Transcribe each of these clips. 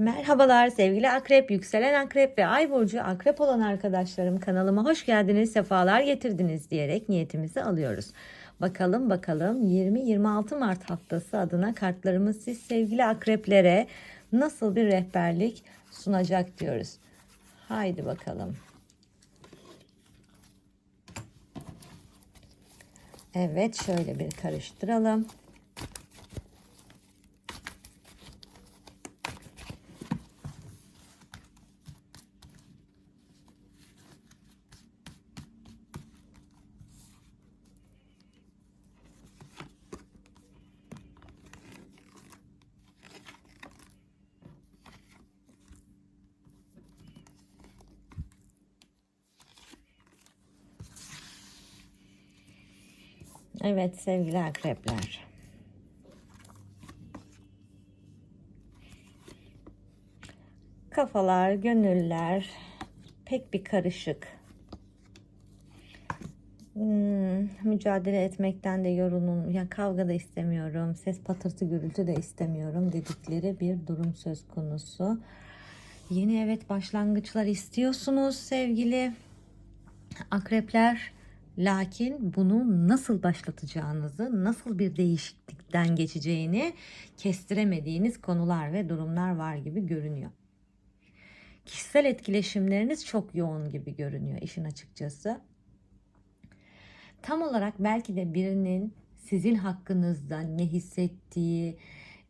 Merhabalar sevgili akrep, yükselen akrep ve ay burcu akrep olan arkadaşlarım kanalıma hoş geldiniz, sefalar getirdiniz diyerek niyetimizi alıyoruz. Bakalım bakalım 20-26 Mart haftası adına kartlarımız siz sevgili akreplere nasıl bir rehberlik sunacak diyoruz. Haydi bakalım. Evet şöyle bir karıştıralım. Evet sevgili akrepler. Kafalar, gönüller pek bir karışık. Hmm, mücadele etmekten de yorulun. Ya kavga da istemiyorum, ses patırtı gürültü de istemiyorum dedikleri bir durum söz konusu. Yeni evet başlangıçlar istiyorsunuz sevgili akrepler. Lakin bunu nasıl başlatacağınızı, nasıl bir değişiklikten geçeceğini kestiremediğiniz konular ve durumlar var gibi görünüyor. Kişisel etkileşimleriniz çok yoğun gibi görünüyor işin açıkçası. Tam olarak belki de birinin sizin hakkınızda ne hissettiği,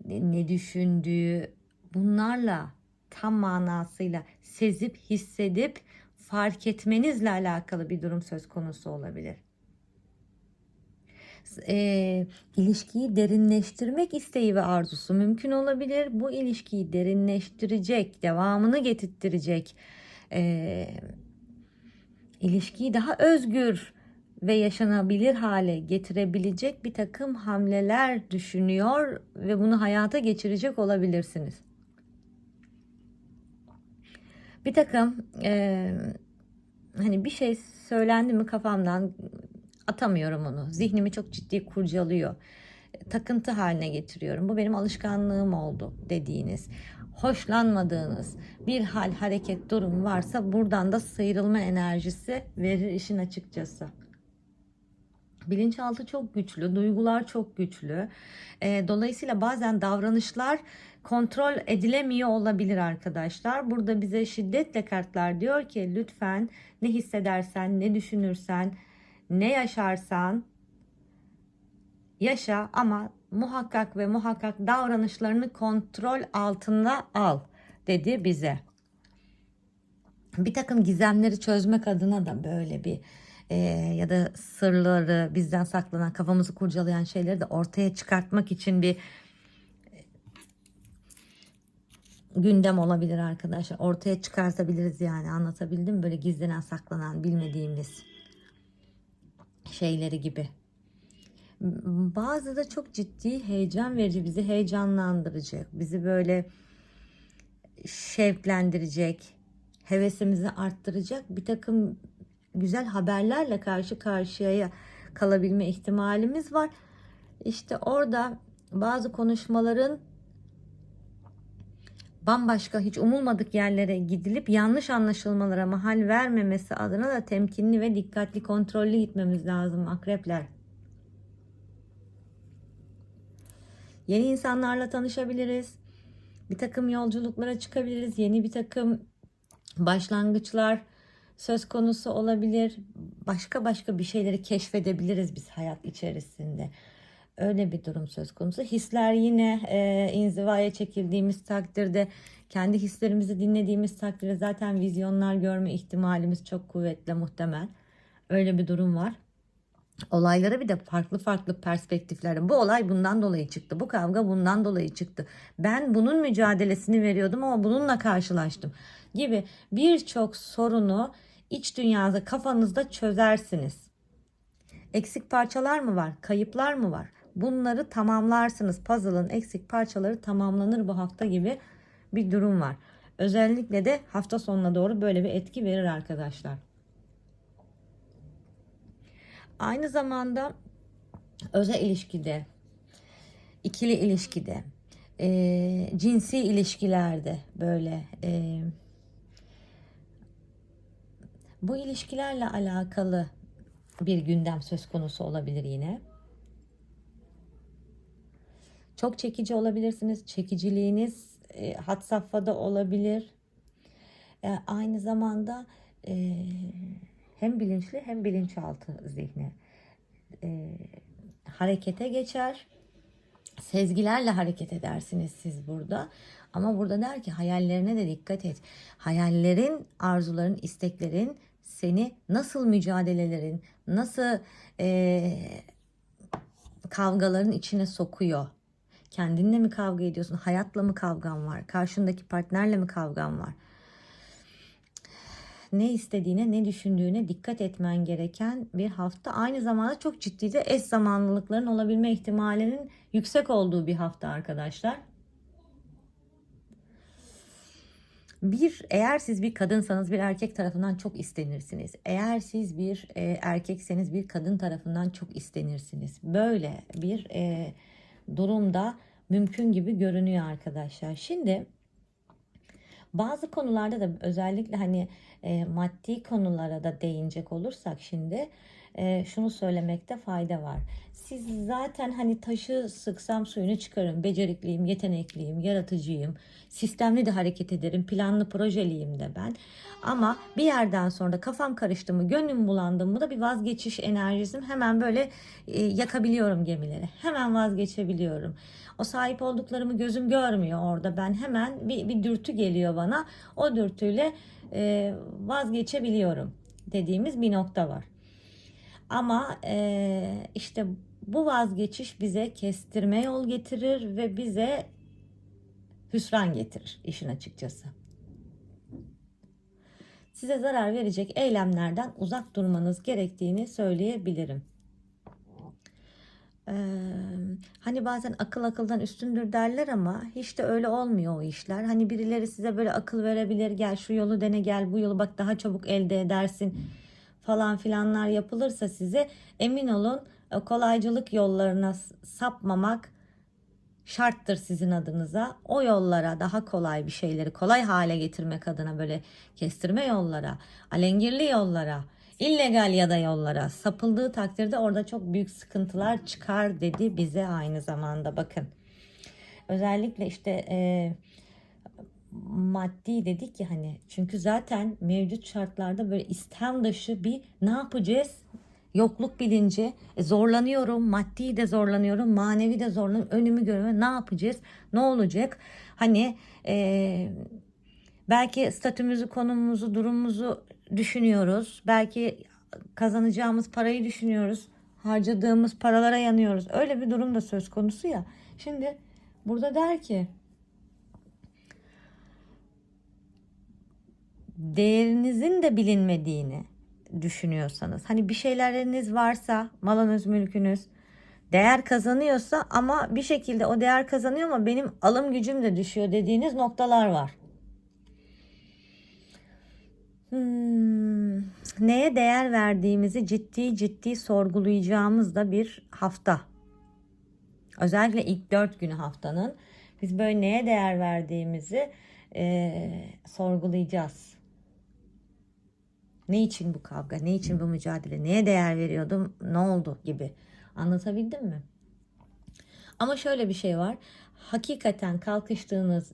ne düşündüğü bunlarla tam manasıyla sezip hissedip fark etmenizle alakalı bir durum söz konusu olabilir. E, ilişkiyi derinleştirmek isteği ve arzusu mümkün olabilir. Bu ilişkiyi derinleştirecek, devamını getirttirecek, e, ilişkiyi daha özgür ve yaşanabilir hale getirebilecek bir takım hamleler düşünüyor ve bunu hayata geçirecek olabilirsiniz bir takım e, hani bir şey söylendi mi kafamdan atamıyorum onu. Zihnimi çok ciddi kurcalıyor. Takıntı haline getiriyorum. Bu benim alışkanlığım oldu dediğiniz. Hoşlanmadığınız bir hal, hareket, durum varsa buradan da sıyrılma enerjisi verir işin açıkçası. Bilinçaltı çok güçlü, duygular çok güçlü. E, dolayısıyla bazen davranışlar kontrol edilemiyor olabilir arkadaşlar. Burada bize şiddetle kartlar diyor ki lütfen ne hissedersen, ne düşünürsen, ne yaşarsan yaşa ama muhakkak ve muhakkak davranışlarını kontrol altında al dedi bize. Bir takım gizemleri çözmek adına da böyle bir e, ya da sırları bizden saklanan kafamızı kurcalayan şeyleri de ortaya çıkartmak için bir gündem olabilir arkadaşlar. Ortaya çıkartabiliriz yani anlatabildim Böyle gizlenen saklanan bilmediğimiz şeyleri gibi. Bazı da çok ciddi heyecan verici bizi heyecanlandıracak. Bizi böyle şevklendirecek, hevesimizi arttıracak bir takım güzel haberlerle karşı karşıya kalabilme ihtimalimiz var. İşte orada bazı konuşmaların bambaşka hiç umulmadık yerlere gidilip yanlış anlaşılmalara mahal vermemesi adına da temkinli ve dikkatli kontrollü gitmemiz lazım akrepler. Yeni insanlarla tanışabiliriz. Bir takım yolculuklara çıkabiliriz. Yeni bir takım başlangıçlar söz konusu olabilir. Başka başka bir şeyleri keşfedebiliriz biz hayat içerisinde. Öyle bir durum söz konusu. Hisler yine e, inzivaya çekildiğimiz takdirde, kendi hislerimizi dinlediğimiz takdirde zaten vizyonlar görme ihtimalimiz çok kuvvetli muhtemel. Öyle bir durum var. Olaylara bir de farklı farklı perspektiflerden. Bu olay bundan dolayı çıktı. Bu kavga bundan dolayı çıktı. Ben bunun mücadelesini veriyordum ama bununla karşılaştım gibi birçok sorunu iç dünyada kafanızda çözersiniz. Eksik parçalar mı var? Kayıplar mı var? Bunları tamamlarsınız. Puzzle'ın eksik parçaları tamamlanır bu hafta gibi bir durum var. Özellikle de hafta sonuna doğru böyle bir etki verir arkadaşlar. Aynı zamanda özel ilişkide, ikili ilişkide, e, cinsi ilişkilerde böyle e, bu ilişkilerle alakalı bir gündem söz konusu olabilir yine. Çok çekici olabilirsiniz. Çekiciliğiniz e, had safhada olabilir. E, aynı zamanda e, hem bilinçli hem bilinçaltı zihni e, harekete geçer. Sezgilerle hareket edersiniz siz burada. Ama burada der ki hayallerine de dikkat et. Hayallerin, arzuların, isteklerin seni nasıl mücadelelerin, nasıl e, kavgaların içine sokuyor. Kendinle mi kavga ediyorsun? Hayatla mı kavgan var? Karşındaki partnerle mi kavgan var? Ne istediğine, ne düşündüğüne dikkat etmen gereken bir hafta. Aynı zamanda çok ciddi de eş zamanlılıkların olabilme ihtimalinin yüksek olduğu bir hafta arkadaşlar. Bir, eğer siz bir kadınsanız bir erkek tarafından çok istenirsiniz. Eğer siz bir e, erkekseniz bir kadın tarafından çok istenirsiniz. Böyle bir e, durumda mümkün gibi görünüyor arkadaşlar. Şimdi bazı konularda da özellikle hani e, maddi konulara da değinecek olursak şimdi e, şunu söylemekte fayda var. Siz zaten hani taşı sıksam suyunu çıkarım, becerikliyim, yetenekliyim, yaratıcıyım, sistemli de hareket ederim, planlı projeliyim de ben. Ama bir yerden sonra kafam karıştı mı, gönlüm bulandı mı da bir vazgeçiş enerjisim hemen böyle e, yakabiliyorum gemileri. Hemen vazgeçebiliyorum. O sahip olduklarımı gözüm görmüyor orada. Ben hemen bir, bir dürtü geliyor bana. O dürtüyle e, vazgeçebiliyorum dediğimiz bir nokta var. Ama e, işte bu vazgeçiş bize kestirme yol getirir ve bize hüsran getirir işin açıkçası. Size zarar verecek eylemlerden uzak durmanız gerektiğini söyleyebilirim. Ee, hani bazen akıl akıldan üstündür derler ama hiç de öyle olmuyor o işler. Hani birileri size böyle akıl verebilir. Gel şu yolu dene gel bu yolu bak daha çabuk elde edersin falan filanlar yapılırsa size emin olun e, kolaycılık yollarına sapmamak şarttır sizin adınıza. O yollara daha kolay bir şeyleri kolay hale getirmek adına böyle kestirme yollara, alengirli yollara, illegal ya da yollara sapıldığı takdirde orada çok büyük sıkıntılar çıkar dedi bize aynı zamanda bakın. Özellikle işte e, maddi dedik ya hani. Çünkü zaten mevcut şartlarda böyle istem dışı bir ne yapacağız? Yokluk bilinci. E, zorlanıyorum maddi de zorlanıyorum manevi de zorlanıyorum. Önümü görüyorum. Ne yapacağız? Ne olacak? Hani e, belki statümüzü konumumuzu durumumuzu düşünüyoruz. Belki kazanacağımız parayı düşünüyoruz. Harcadığımız paralara yanıyoruz. Öyle bir durum da söz konusu ya. Şimdi burada der ki değerinizin de bilinmediğini düşünüyorsanız hani bir şeyleriniz varsa malınız mülkünüz değer kazanıyorsa ama bir şekilde o değer kazanıyor ama benim alım gücüm de düşüyor dediğiniz noktalar var. Hmm, neye değer verdiğimizi ciddi ciddi sorgulayacağımız da bir hafta. Özellikle ilk dört günü haftanın biz böyle neye değer verdiğimizi e, sorgulayacağız. Ne için bu kavga, ne için bu mücadele, neye değer veriyordum, ne oldu gibi. Anlatabildim mi? Ama şöyle bir şey var. Hakikaten kalkıştığınız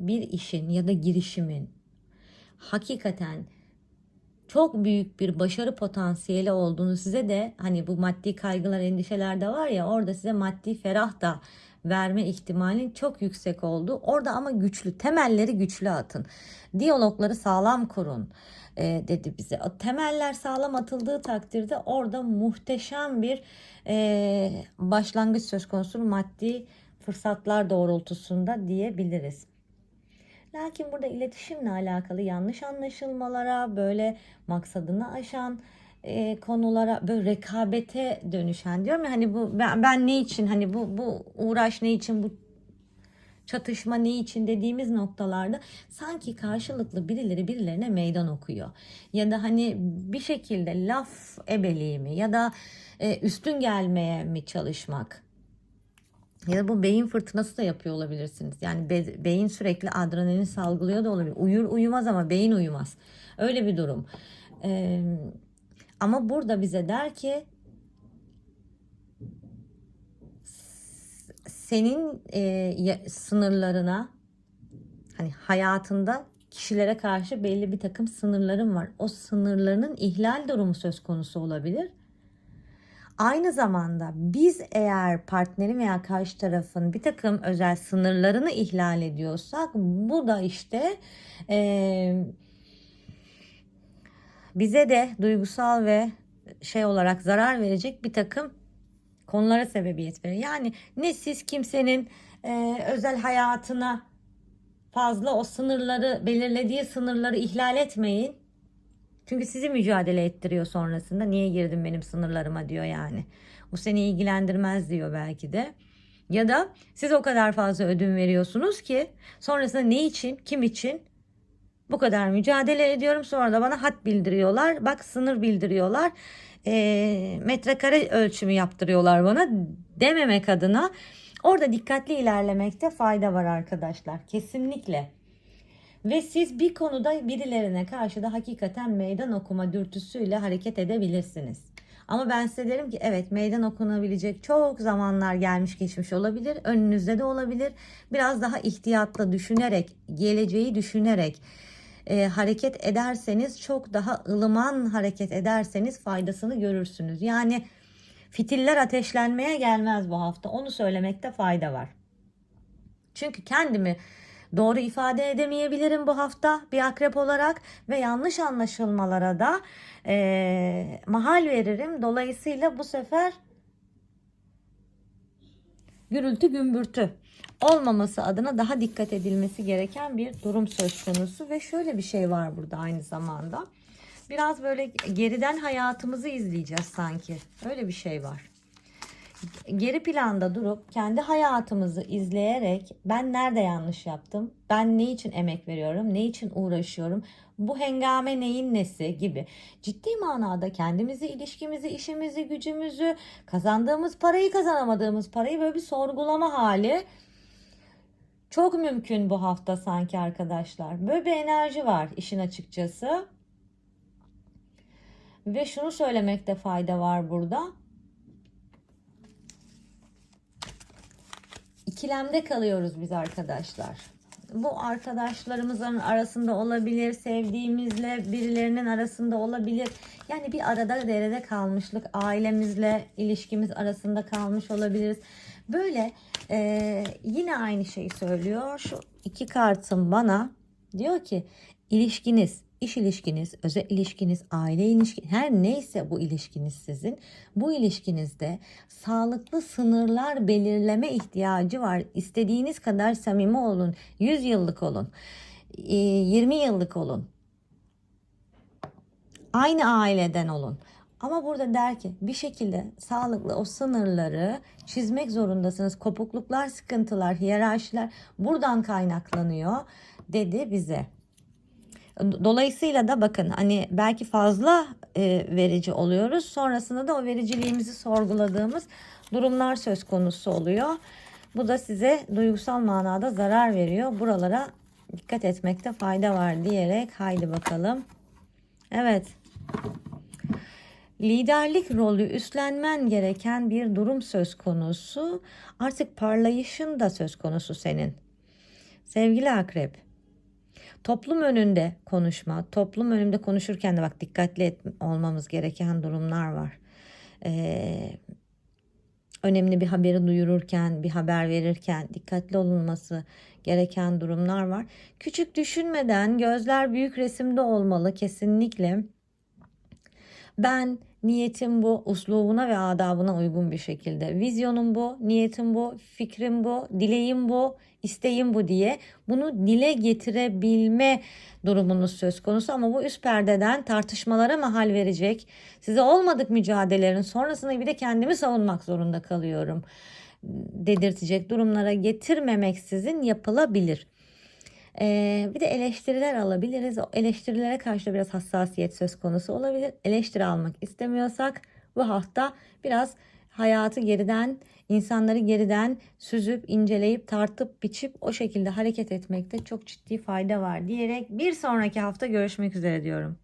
bir işin ya da girişimin hakikaten çok büyük bir başarı potansiyeli olduğunu size de hani bu maddi kaygılar, endişeler de var ya orada size maddi ferah da verme ihtimalin çok yüksek oldu. Orada ama güçlü, temelleri güçlü atın. Diyalogları sağlam kurun e, dedi bize. Temeller sağlam atıldığı takdirde orada muhteşem bir e, başlangıç söz konusu maddi fırsatlar doğrultusunda diyebiliriz. Lakin burada iletişimle alakalı yanlış anlaşılmalara, böyle maksadını aşan e, konulara, böyle rekabete dönüşen diyorum ya hani bu ben, ben ne için hani bu bu uğraş ne için bu çatışma ne için dediğimiz noktalarda sanki karşılıklı birileri birilerine meydan okuyor. Ya da hani bir şekilde laf ebeliği mi ya da e, üstün gelmeye mi çalışmak Ya da bu beyin fırtınası da yapıyor olabilirsiniz. Yani be- beyin sürekli adrenalin salgılıyor da olabilir. Uyur uyumaz ama beyin uyumaz. Öyle bir durum. Ee, ama burada bize der ki senin e, sınırlarına hani hayatında kişilere karşı belli bir takım sınırların var. O sınırlarının ihlal durumu söz konusu olabilir. Aynı zamanda biz eğer partnerin veya karşı tarafın bir takım özel sınırlarını ihlal ediyorsak bu da işte eee, bize de duygusal ve şey olarak zarar verecek bir takım konulara sebebiyet verir. Yani ne siz kimsenin eee, özel hayatına fazla o sınırları belirlediği sınırları ihlal etmeyin. Çünkü sizi mücadele ettiriyor sonrasında. Niye girdin benim sınırlarıma diyor yani. Bu seni ilgilendirmez diyor belki de. Ya da siz o kadar fazla ödün veriyorsunuz ki sonrasında ne için, kim için bu kadar mücadele ediyorum. Sonra da bana hat bildiriyorlar. Bak sınır bildiriyorlar. E, metrekare ölçümü yaptırıyorlar bana dememek adına orada dikkatli ilerlemekte fayda var arkadaşlar. Kesinlikle. Ve siz bir konuda birilerine karşı da hakikaten meydan okuma dürtüsüyle hareket edebilirsiniz. Ama ben size derim ki evet meydan okunabilecek çok zamanlar gelmiş geçmiş olabilir. Önünüzde de olabilir. Biraz daha ihtiyatla düşünerek, geleceği düşünerek e, hareket ederseniz çok daha ılıman hareket ederseniz faydasını görürsünüz. Yani fitiller ateşlenmeye gelmez bu hafta. Onu söylemekte fayda var. Çünkü kendimi doğru ifade edemeyebilirim bu hafta bir akrep olarak ve yanlış anlaşılmalara da eee, mahal veririm. Dolayısıyla bu sefer gürültü gümbürtü olmaması adına daha dikkat edilmesi gereken bir durum söz konusu ve şöyle bir şey var burada aynı zamanda. Biraz böyle geriden hayatımızı izleyeceğiz sanki. Öyle bir şey var geri planda durup kendi hayatımızı izleyerek ben nerede yanlış yaptım? Ben ne için emek veriyorum? Ne için uğraşıyorum? Bu hengame neyin nesi gibi. Ciddi manada kendimizi, ilişkimizi, işimizi, gücümüzü, kazandığımız parayı, kazanamadığımız parayı böyle bir sorgulama hali çok mümkün bu hafta sanki arkadaşlar. Böyle bir enerji var işin açıkçası. Ve şunu söylemekte fayda var burada. ikilemde kalıyoruz biz arkadaşlar. Bu arkadaşlarımızın arasında olabilir, sevdiğimizle birilerinin arasında olabilir. Yani bir arada derede kalmışlık, ailemizle ilişkimiz arasında kalmış olabiliriz. Böyle e, yine aynı şeyi söylüyor. Şu iki kartım bana diyor ki ilişkiniz iş ilişkiniz, özel ilişkiniz, aile ilişkiniz, her neyse bu ilişkiniz sizin, bu ilişkinizde sağlıklı sınırlar belirleme ihtiyacı var. İstediğiniz kadar samimi olun, 100 yıllık olun, 20 yıllık olun. Aynı aileden olun. Ama burada der ki bir şekilde sağlıklı o sınırları çizmek zorundasınız. Kopukluklar, sıkıntılar, hiyerarşiler buradan kaynaklanıyor dedi bize. Dolayısıyla da bakın hani belki fazla e, verici oluyoruz. Sonrasında da o vericiliğimizi sorguladığımız durumlar söz konusu oluyor. Bu da size duygusal manada zarar veriyor. Buralara dikkat etmekte fayda var diyerek haydi bakalım. Evet. Liderlik rolü üstlenmen gereken bir durum söz konusu. Artık parlayışın da söz konusu senin. Sevgili akrep. Toplum önünde konuşma, toplum önünde konuşurken de bak dikkatli olmamız gereken durumlar var. Ee, önemli bir haberi duyururken, bir haber verirken dikkatli olunması gereken durumlar var. Küçük düşünmeden gözler büyük resimde olmalı kesinlikle. Ben niyetim bu, uslubuna ve adabına uygun bir şekilde. Vizyonum bu, niyetim bu, fikrim bu, dileğim bu, isteğim bu diye bunu dile getirebilme durumunuz söz konusu ama bu üst perdeden tartışmalara mahal verecek. Size olmadık mücadelelerin sonrasında bir de kendimi savunmak zorunda kalıyorum dedirtecek durumlara getirmemeksizin yapılabilir. Ee, bir de eleştiriler alabiliriz. O eleştirilere karşı da biraz hassasiyet söz konusu olabilir. Eleştiri almak istemiyorsak bu hafta biraz hayatı geriden, insanları geriden süzüp, inceleyip, tartıp, biçip o şekilde hareket etmekte çok ciddi fayda var diyerek bir sonraki hafta görüşmek üzere diyorum.